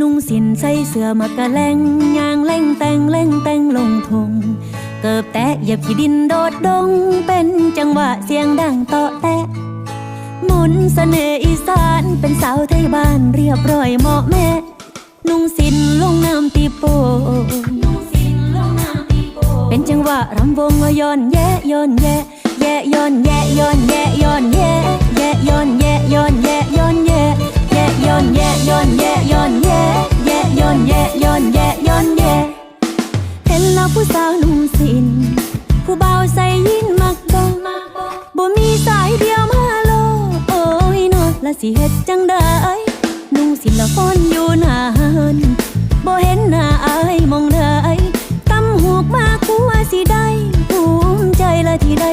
นุ่งสินใส่เสื้อมากะแลงยางแล่งแต่งแล่งแต่งลงทง เกิบแตะเหยียบขี้ดินโดดดง เป็นจังหวะเสียงดังเตาะแตะมนเสน่ห์อีสานเป็นสาวไทยบ้านเรียบร้อยเหมาะแม่ นุ่งสินลงน้ำตีโปเป็นจังหวะรำวงย้อนแยะย้อนแยะแยะย้อนแยะย้อนแยะย้อน ผู้สาวนุ่มสิน ผู้เบาใส่ยินมักบ่บ่มีสายเดียวมาโล โอ้ยนอละสิเฮ็ดจังได้นุ่งสินละฟ้อนอยู่หน้าหันบ่เห็นหน้าอายมองได้ตำหูกมากูว่าสิได้ภูมิใจละที่ได้